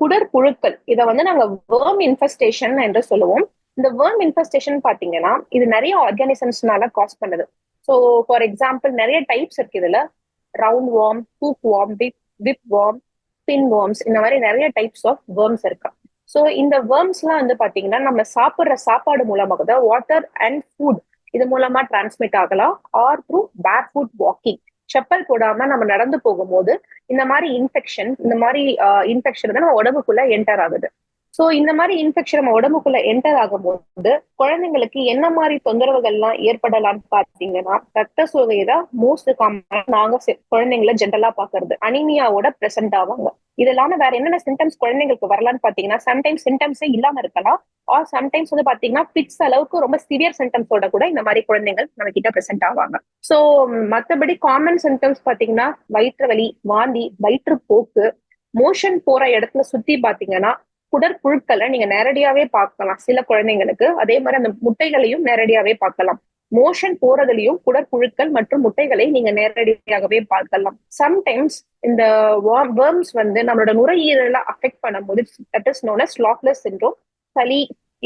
குடற்புழுக்கள். இதை வந்து நாங்க வேர்ம் இன்ஃபெஸ்டேஷன் என்று சொல்லுவோம். இந்த வேர்ம் இன்ஃபெஸ்டேஷன் பாத்தீங்கன்னா இது நிறைய ஆர்கானிசம்ஸ்னால காஸ் பண்ணுது. ஸோ ஃபார் எக்ஸாம்பிள் நிறைய டைப்ஸ் இருக்கு இதுல. Round worm hook worm whip whip worm pin worms இந்த மாதிரி நிறைய டைப்ஸ் ஆஃப் வேர்ம்ஸ் இருக்கு. ஸோ இந்த வேர்ம்ஸ்லாம் வந்து பாத்தீங்கன்னா நம்ம சாப்பிட்ற சாப்பாடு மூலமாக தான் வாட்டர் அண்ட் ஃபுட் இது மூலமா டிரான்ஸ்மிட் ஆகலாம். Or through bare foot walking chappal போடாம நம்ம நடந்து போகும்போது இந்த மாதிரி இன்ஃபெக்ஷன் இந்த மாதிரி இன்ஃபெக்ஷன் வந்து நம்ம உடம்புக்குள்ள என்டர் ஆகுது. சோ இந்த மாதிரி இன்ஃபெக்ஷன் நம்ம உடம்புக்குள்ள என்டர் ஆகும்போது குழந்தைங்களுக்கு என்ன மாதிரி தொந்தரவுகள்லாம் ஏற்படலாம்னு பாத்தீங்கன்னா ரத்த சோகை தான் மோஸ்ட் காமன் நாங்க குழந்தைங்கள ஜென்ரலா பாக்குறது அனிமியாவோட பிரசன்ட் ஆவாங்க. இது இல்லாம வேற என்னென்ன சிம்டம்ஸ் குழந்தைங்களுக்கு வரலாம்னு பாத்தீங்கன்னா சம்டைம்ஸ் சிம்டம்ஸே இல்லாம இருக்கலாம். ஆர் சம்டைம்ஸ் வந்து பாத்தீங்கன்னா பிட்ஸ் அளவுக்கு ரொம்ப சிவியர் சிம்டம்ஸோட கூட இந்த மாதிரி குழந்தைகள் நம்ம கிட்ட பிரசென்ட் ஆவாங்க. சோ மத்தபடி காமன் சிம்டம்ஸ் பாத்தீங்கன்னா வயிற்று வலி வாந்தி வயிற்றுப்போக்கு மோஷன் போற இடத்துல சுத்தி பாத்தீங்கன்னா குடற்புழுக்களை நீங்க நேரடியாவே பார்க்கலாம் சில குழந்தைங்களுக்கு. அதே மாதிரி அந்த முட்டைகளையும் நேரடியாவே பார்க்கலாம். மோஷன் போறதுலயும் குடற்புழுக்கள் மற்றும் முட்டைகளை நீங்க நேரடியாகவே பார்க்கலாம். சம்டைம்ஸ் இந்த வேர்ம்ஸ் வந்து நம்மளோட நுரையீரலை அஃபெக்ட் பண்ணும்போது that is known slapless syndrome சளி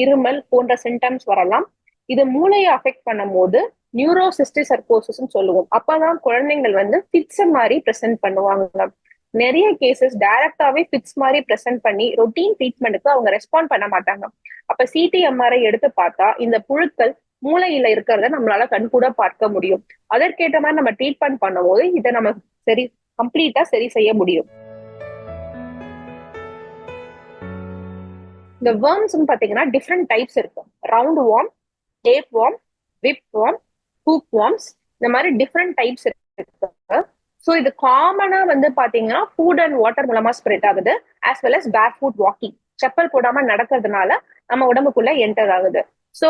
இருமல் போன்ற சிம்டம்ஸ் வரலாம். இது மூளையை அஃபெக்ட் பண்ணும் போது நியூரோசிஸ்டி சர்கோசிஸ் சொல்லுவோம். அப்பதான் குழந்தைங்கள் வந்து பிட்ஸ் மாதிரி பிரசன்ட் பண்ணுவாங்க. நிறைய கேசஸ் டைரக்டாவே பிட்ஸ் மாதிரி ப்ரெசென்ட் பண்ணி ரொட்டீன் ட்ரீட்மெண்ட்டுக்கு அவங்க ரெஸ்பாண்ட் பண்ண மாட்டாங்க. அப்ப சிடிஎம்ஆர்ஐ எடுத்து பார்த்தா இந்த புழுக்கள் மூளையில இருக்கிறத நம்மளால கண்கூட பார்க்க முடியும். அதற்கேற்ற மாதிரி நம்ம ட்ரீட்மெண்ட் பண்ணும்போது இதை நம்ம சரி கம்ப்ளீட்டா சரி செய்ய முடியும். இந்த வேர்ம்ஸ் பாத்தீங்கன்னா டிஃப்ரெண்ட் டைப்ஸ் இருக்கும். Round worm tape worm whip worm hook worms இந்த மாதிரி டிஃப்ரெண்ட் டைப்ஸ் இருக்கு. ஸோ இது காமனா வந்து பாத்தீங்கன்னா ஃபுட் அண்ட் வாட்டர் மூலமா ஸ்ப்ரெட் ஆகுது as well as bare foot walking chappal போடாம நடக்கிறதுனால நம்ம உடம்புக்குள்ள என்டர் ஆகுது. ஸோ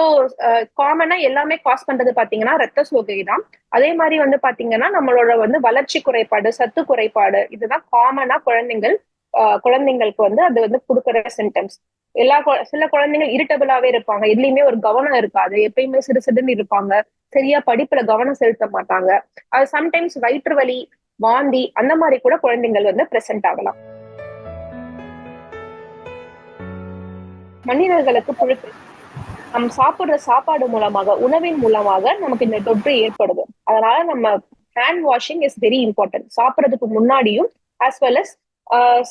காமனா எல்லாமே காஸ் பண்றது பாத்தீங்கன்னா ரத்த சோகை தான். அதே மாதிரி வந்து பாத்தீங்கன்னா நம்மளோட வந்து வளர்ச்சி குறைபாடு சத்து குறைபாடு இதுதான் காமனா குழந்தைங்கள் குழந்தைங்களுக்கு வந்து அது வந்து கொடுக்குற சிம்டம்ஸ் எல்லா சில குழந்தைகள் இரிட்டபிளாவே இருப்பாங்க. எதுலயுமே ஒரு கவனம் இருக்காது. எப்பயுமே சிறு சிறுன்னு இருப்பாங்க. சரியா படிப்புல கவனம் செலுத்த மாட்டாங்க. அது சம்டைம்ஸ் வயிற்று வலி வாந்தி அந்த மாதிரி கூட குழந்தைங்கள் வந்து பிரசன்ட் ஆகலாம். மனிதர்களுக்கு புழுக்கு நம் சாப்பிடுற சாப்பாடு மூலமாக உணவின் மூலமாக நமக்கு இந்த தொற்று ஏற்படுது. அதனால நம்ம hand washing is very important சாப்பிட்றதுக்கு முன்னாடியும் ஆஸ் வெல் அஸ்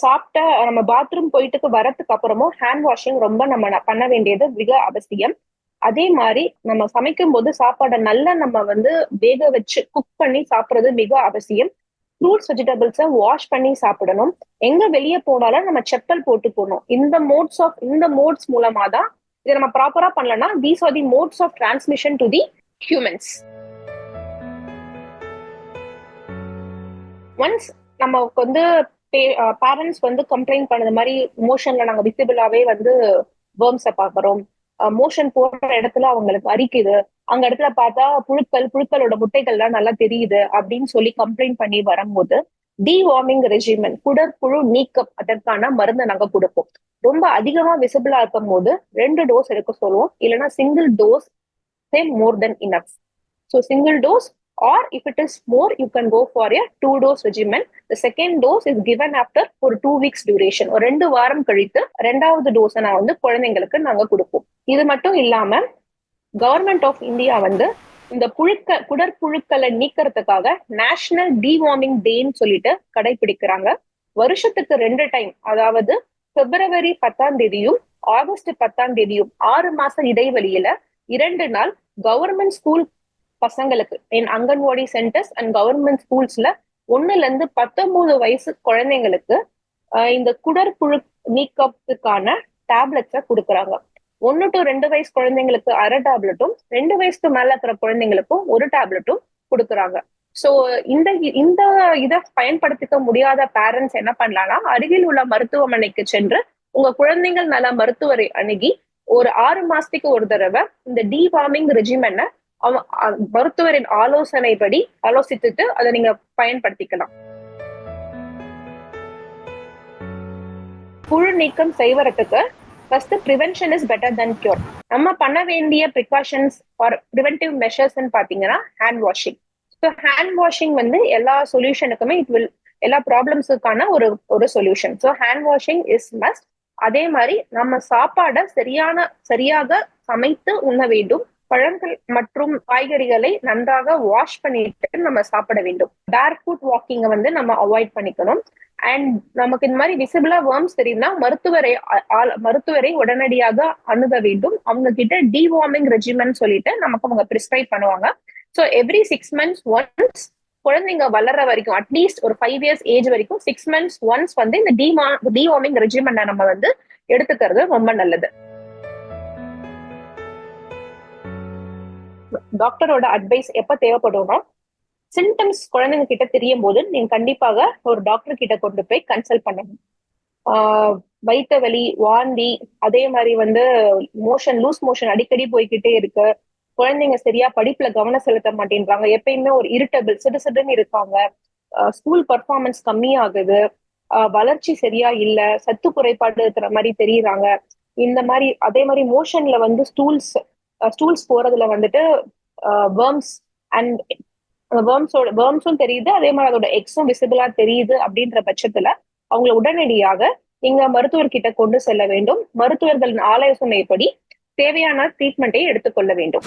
சாப்பிட்ட நம்ம பாத்ரூம் போயிட்டு வரத்துக்கு அப்புறமும் ஹேண்ட் வாஷிங் ரொம்ப நம்ம பண்ண வேண்டியது மிக அவசியம். அதே மாதிரி நம்ம சமைக்கும் போது சாப்பாடை நல்லா நம்ம வந்து வேக வச்சு குக் பண்ணி சாப்பிடுறது மிக அவசியம். ஃப்ரூட்ஸ் வெஜிடபிள்ஸை வாஷ் பண்ணி சாப்பிடணும். எங்க வெளியே போனாலும் நம்ம செப்பல் போட்டு போகணும் இந்த மோட்ஸ் ஆஃப் இந்த மோட்ஸ் மூலமா தான் இதை நம்ம ப்ராப்பரா பண்ணலன்னா these are the modes of transmission to the humans once நமக்கு வந்து பேரண்ட்ஸ் வந்து கம்ப்ளைண்ட் பண்ணது மாதிரி மோஷன்ல நாங்க விசிபிளாவே வந்து வேர்ம்ஸை பாக்குறோம் மோஷன் போற இடத்துல அவங்களுக்கு அரிக்குது. அங்க இடத்துல பார்த்தா புழுக்கள் புழுக்களோட முட்டைகள்லாம் நல்லா தெரியுது அப்படின்னு சொல்லி கம்ப்ளைண்ட் பண்ணி வரும்போது டிவார்மிங் ரெஜிமெண்ட் குடற்புழு நீக்கம் அதற்கான மருந்தை நாங்க கொடுப்போம். ரொம்ப அதிகமா விசிபிளா இருக்கும் போது ரெண்டு டோஸ் எடுக்க சொல்லுவோம். இல்லைன்னா single dose same more then enough so single dose or if it is more you can go for a two dose regiment the second dose is given after ஒரு டூ வீக்ஸ் டியூரேஷன் ஒரு ரெண்டு வாரம் கழித்து ரெண்டாவது டோஸை நான் வந்து குழந்தைங்களுக்கு நாங்க கொடுப்போம். இது மட்டும் இல்லாம கவர்மெண்ட் ஆஃப் இந்தியா வந்து இந்த புழுக்க குடற்புழுக்களை நீக்கிறதுக்காக நேஷனல் டிவார்மிங் டேன்னு சொல்லிட்டு கடைபிடிக்கிறாங்க. வருஷத்துக்கு ரெண்டு டைம் அதாவது பிப்ரவரி பத்தாம் தேதியும் ஆகஸ்ட் பத்தாம் தேதியும் ஆறு மாச இடைவெளியில இரண்டு நாள் கவர்மெண்ட் ஸ்கூல் பசங்களுக்கு என் அங்கன்வாடி சென்டர்ஸ் அண்ட் கவர்மெண்ட் ஸ்கூல்ஸ்ல ஒன்னுல இருந்து பத்தொன்பது வயசு குழந்தைங்களுக்கு இந்த குடற்புழு நீக்கத்துக்கான டேப்லெட்ஸை கொடுக்குறாங்க. ஒன்னு டு ரெண்டு வயசு குழந்தைங்களுக்கு அரை டேப்லெட்டும் ரெண்டு வயசுக்கு மேல இருக்கிற குழந்தைங்களுக்கும் ஒரு டேப்லெட்டும் கொடுக்குறாங்க. சோ இந்த இந்த இதை பயன்படுத்திக்க முடியாத பேரண்ட்ஸ் என்ன பண்ணலாம்னா அருகில் உள்ள மருத்துவமனைக்கு சென்று உங்க குழந்தைகள் நல மருத்துவரை அணுகி ஒரு ஆறு மாசத்துக்கு ஒரு தடவை இந்த டிவார்மிங் ரெஜிமென்னை மருத்துவரின் ஆலோசனைப்படி ஆலோசித்துட்டு அதை நீங்க பயன்படுத்திக்கலாம். புழு நீக்கம் செய்வதற்கு first prevention is better then cure நம்ம பண்ண வேண்டிய ப்ரிகாஷன்ஸ் ஆர் ப்ரிவென்டிவ் மெஷர்ஸ்ன்னு பாத்தீங்கன்னா hand washing so hand washing வந்து எல்லா சொல்யூஷனுக்குமே இட் வில் எல்லா ப்ராப்ளம்ஸுக்கான ஒரு ஒரு solution so hand washing is must அதே மாதிரி நம்ம சாப்பாடை சரியான சரியாக சமைத்து உண்ண வேண்டும். பழங்கள் மற்றும் காய்கறிகளை நன்றாக வாஷ் பண்ணிட்டு நம்ம சாப்பிட வேண்டும். பேர் ஃபுட் வாக்கிங்கை வந்து நம்ம அவாய்ட் பண்ணிக்கணும். அண்ட் நமக்கு இந்த மாதிரி விசிபிளா வேர்ம்ஸ் தெரியுதுன்னா மருத்துவரை மருத்துவரை உடனடியாக அணுக வேண்டும். அவங்க கிட்ட டிவார்மிங் ரெஜிமெண்ட் சொல்லிட்டு நமக்கு அவங்க பிரிஸ்கிரைப் பண்ணுவாங்க. So every six months once குழந்தைங்க வளர்ற வரைக்கும் அட்லீஸ்ட் ஒரு ஃபைவ் இயர்ஸ் ஏஜ் வரைக்கும் சிக்ஸ் மந்த்ஸ் ஒன்ஸ் வந்து இந்த டிமா டிவார்மிங் ரெஜிமெண்ட்டை நம்ம வந்து எடுத்துக்கிறது ரொம்ப நல்லது. டாக்டரோட அட்வைஸ் எப்ப தேவைப்படும்னா சிம்டம்ஸ் குழந்தைங்க கிட்ட தெரியும் போது நீங்க கண்டிப்பாக ஒரு டாக்டர் கிட்ட கொண்டு போய் கன்சல்ட் பண்ணணும். வயிற்று வலி வாந்தி அதே மாதிரி வந்து மோஷன் லூஸ் மோஷன் அடிக்கடி போய்கிட்டே இருக்கு. குழந்தைங்க சரியா படிப்புல கவனம் செலுத்த மாட்டேன்றாங்க. எப்பயுமே ஒரு இரிட்டபிள் சிடு சிடுன்னு இருக்காங்க. ஸ்கூல் பர்ஃபார்மன்ஸ் கம்மியாகுது. வளர்ச்சி சரியா இல்ல. சத்து குறைபாடு இருக்கிற மாதிரி தெரியுறாங்க. இந்த மாதிரி அதே மாதிரி மோஷன்ல வந்து ஸ்டூல்ஸ் ஸ்டூல்ஸ் போறதுல வந்துட்டு வேர்ம்ஸ் அண்ட் வேர்ம்ஸோட வேர்ம்ஸும் தெரியுது. அதே மாதிரி அதோட எக்ஸும் விசிபிளா தெரியுது அப்படின்ற பட்சத்துல அவங்கள உடனடியாக நீங்க மருத்துவர்கிட்ட கொண்டு செல்ல வேண்டும். மருத்துவர்களின் ஆலோசனைப்படி தேவையான ட்ரீட்மெண்ட்டை எடுத்துக்கொள்ள வேண்டும்.